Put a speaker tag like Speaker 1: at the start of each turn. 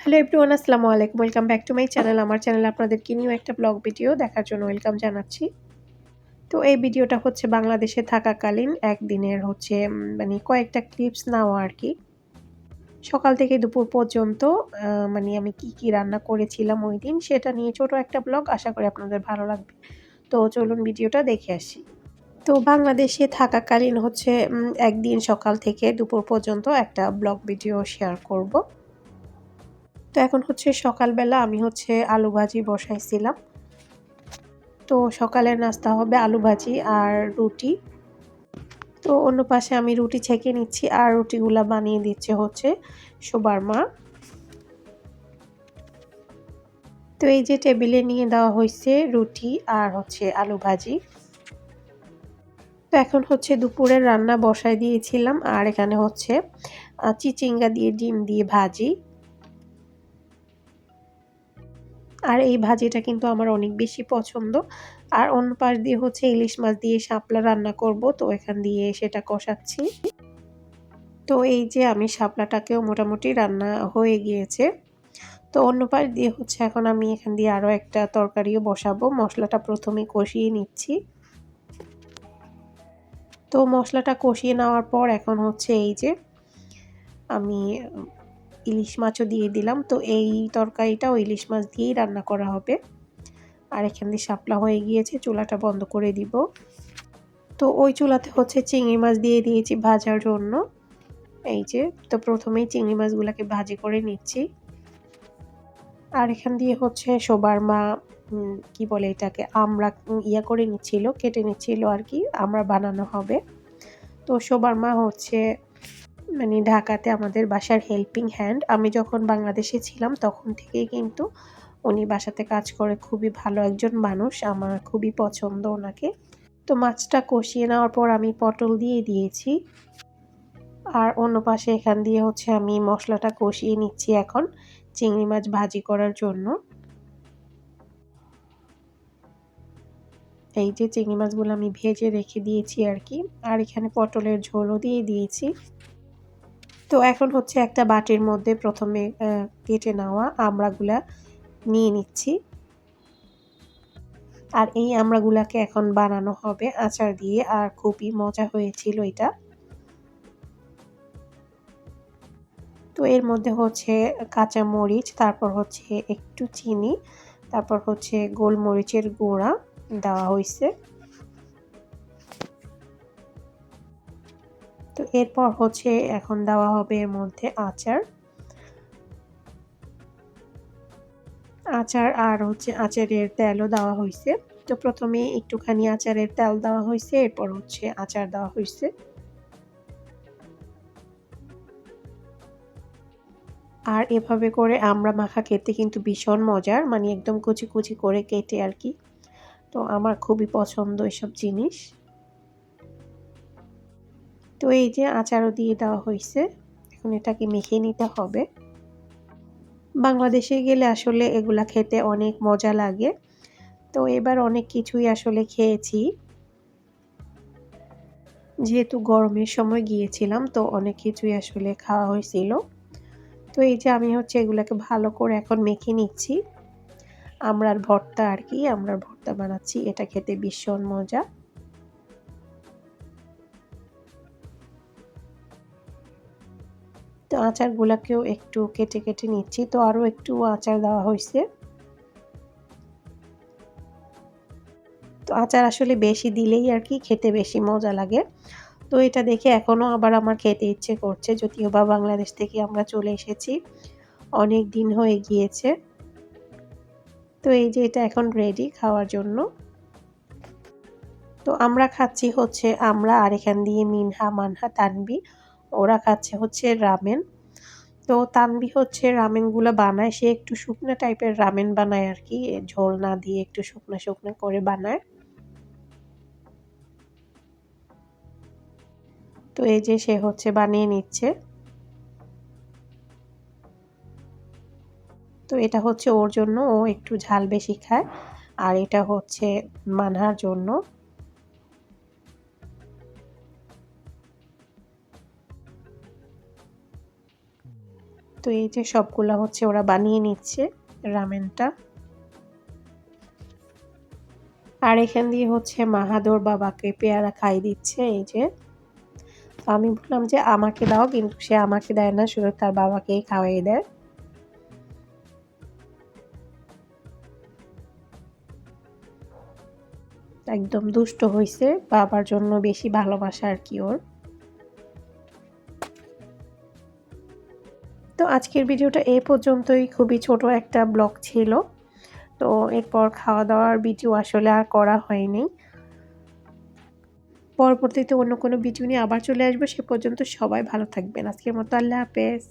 Speaker 1: Hello everyone আসসালামু আলাইকুম। Welcome back to my channel আমার চ্যানেলে আপনাদেরকে নিউ একটা ব্লগ ভিডিও দেখার জন্য ওয়েলকাম জানাচ্ছি। তো এই ভিডিওটা হচ্ছে বাংলাদেশে থাকাকালীন একদিনের হচ্ছে মানে কয়েকটা ক্লিপস নেওয়া আর কি। সকাল থেকে দুপুর পর্যন্ত মানে আমি কি কি রান্না করেছিলাম ওই দিন সেটা নিয়ে ছোট একটা ব্লগ আশা করি আপনাদের ভালো লাগবে। তো চলুন ভিডিওটা দেখে আসি। তো বাংলাদেশে থাকাকালীন হচ্ছে একদিন সকাল থেকে দুপুর পর্যন্ত একটা ব্লগ ভিডিও শেয়ার করব। তো এখন হচ্ছে সকালবেলা আমি হচ্ছে আলু ভাজি বসাইছিলাম। তো সকালের নাস্তা হবে আলু ভাজি আর রুটি। তো অন্য পাশে আমি রুটি ছেঁকে নিচ্ছি আর রুটিগুলা বানিয়ে দিচ্ছে হচ্ছে শোবার মা তো এই যে টেবিলে নিয়ে দেওয়া হয়েছে রুটি আর হচ্ছে আলু ভাজি। তো এখন হচ্ছে দুপুরের রান্না বসাই দিয়েছিলাম আর এখানে হচ্ছে চিচিঙ্গা দিয়ে, ডিম দিয়ে ভাজি। আর এই ভাজিটা কিন্তু আমার অনেক বেশি পছন্দ। আর অন্য পাশ দিয়ে হচ্ছে ইলিশ মাছ দিয়ে শাপলা রান্না করব, তো এখান দিয়ে সেটা কষাচ্ছি। তো এই যে আমি শাপলাটাকেও মোটামুটি রান্না হয়ে গিয়েছে। তো অন্য পাশ দিয়ে হচ্ছে এখন আমি এখান দিয়ে আরও একটা তরকারিও বসাবো, মশলাটা প্রথমে কষিয়ে নিচ্ছি। তো মশলাটা কষিয়ে নেওয়ার পর এখন হচ্ছে এই যে আমি ইলিশ মাছও দিয়ে দিলাম। তো এই তরকারিটাও ইলিশ মাছ দিয়েই রান্না করা হবে। আর এখান দিয়ে শাপলা হয়ে গিয়েছে, চুলাটা বন্ধ করে দিব। তো ওই চুলাতে হচ্ছে চিংড়ি মাছ দিয়ে দিয়েছি ভাজার জন্য। এই যে, তো প্রথমেই চিংড়ি মাছগুলোকে ভাজি করে নিচ্ছি। আর এখান দিয়ে হচ্ছে সবার মা কি বলে এটাকে, আমরা ইয়া করে নিচ্ছিল, কেটে নিচ্ছিল আর কি, আমরা বানানো হবে। তো সবার মা হচ্ছে মানে ঢাকাতে আমাদের বাসার হেল্পিং হ্যান্ড আমি যখন বাংলাদেশে ছিলাম তখন থেকেই কিন্তু উনি বাসাতে কাজ করে। খুবই ভালো একজন মানুষ, আমার খুবই পছন্দ ওনাকে। তো মাছটা কষিয়ে নেওয়ার পর আমি পটল দিয়ে দিয়েছি। আর অন্য পাশে এখান দিয়ে হচ্ছে আমি মশলাটা কষিয়ে নিচ্ছি এখন চিংড়ি মাছ ভাজি করার জন্য। এই যে চিংড়ি মাছগুলো আমি ভেজে রেখে দিয়েছি আর কি। আর এখানে পটলের ঝোলও দিয়ে দিয়েছি। তো এখন হচ্ছে একটা বাটির মধ্যে প্রথমে কেটে নেওয়া আমড়াগুলা নিয়ে নিচ্ছি। আর এই আমড়াগুলাকে এখন বানানো হবে আচার দিয়ে, আর খুবই মজা হয়েছিল এটা। তো এর মধ্যে হচ্ছে কাঁচা মরিচ তারপর হচ্ছে একটু চিনি, তারপর হচ্ছে গোলমরিচের গুঁড়া দেওয়া হয়েছে। তো এরপর হচ্ছে এখন দেওয়া হবে এর মধ্যে আচার। আচার আর হচ্ছে আচারের তেলও দেওয়া হয়েছে তো প্রথমে একটুখানি আচারের তেল দেওয়া হয়েছে এরপর হচ্ছে আচার দেওয়া হয়েছে আর এভাবে করে আমরা মাখা খেতে কিন্তু ভীষণ মজার মানে একদম কুচি কুচি করে কেটে আর কি। তো আমার খুবই পছন্দ এসব জিনিস। তো এই যে আচারও দিয়ে দেওয়া হয়েছে, এখন এটাকে মেখে নিতে হবে। বাংলাদেশে গেলে আসলে এগুলা খেতে অনেক মজা লাগে। তো এবার অনেক কিছুই আসলে খেয়েছি। যেহেতু গরমের সময় গিয়েছিলাম, তো অনেক কিছুই আসলে খাওয়া হয়েছিল। তো এই যে আমি হচ্ছে এগুলাকে ভালো করে এখন মেখে নিচ্ছি। আমরার ভর্তা আর কি, আমরার ভর্তা বানাচ্ছি, এটা খেতে ভীষণ মজা। আচারগুলাকেও একটু কেটে কেটে নিচ্ছি। তো আরও একটু আচার দেওয়া হয়েছে। তো আচার আসলে বেশি দিলেই আর কি খেতে বেশি মজা লাগে। তো এটা দেখে এখনও আবার আমার খেতে ইচ্ছে করছে, যদিও বা বাংলাদেশ থেকে আমরা চলে এসেছি। অনেক দিন হয়ে গিয়েছে। তো এই যে এটা এখন রেডি খাওয়ার জন্য। তো আমরা খাচ্ছি হচ্ছে আমরা আর এখান দিয়ে মিনহা, মানহা তানবি ওরা খাচ্ছে হচ্ছে রামেন। তো তানবি হচ্ছে রামেনগুলো বানায়, সে একটু শুকনো টাইপের রামেন বানায় আর কি ঝোল না দিয়ে একটু শুকনো শুকনো করে বানায়। তো এই যে সে হচ্ছে বানিয়ে নিচ্ছে। তো এটা হচ্ছে ওর জন্য ও একটু ঝাল বেশি খায়, আর এটা হচ্ছে মানহার জন্য। তো এই যে সবগুলা হচ্ছে ওরা বানিয়ে নিচ্ছে, রামেনটা। আর এখান দিয়ে হচ্ছে মাহাদোর বাবাকে পেয়ারা খাই দিচ্ছে, এই যে। তো আমি বললাম যে আমাকে দাও, কিন্তু সে আমাকে দেয় না, শুধু তার বাবাকেই খাওয়াই দেয়। একদম দুষ্ট হয়েছে বাবার জন্য বেশি ভালোবাসা আর কি ওর। তো আজকের ভিডিওটা এ পর্যন্তই। খুবই ছোট একটা ব্লগ ছিল। তো এরপর খাওয়া দাওয়ার ভিডিও আসলে আর করা হয়নি। পরবর্তীতে অন্য কোনো ভিডিও নিয়ে আবার চলে আসব। সে পর্যন্ত সবাই ভালো থাকবেন। আজকের মতো আল্লাহ হাফেজ।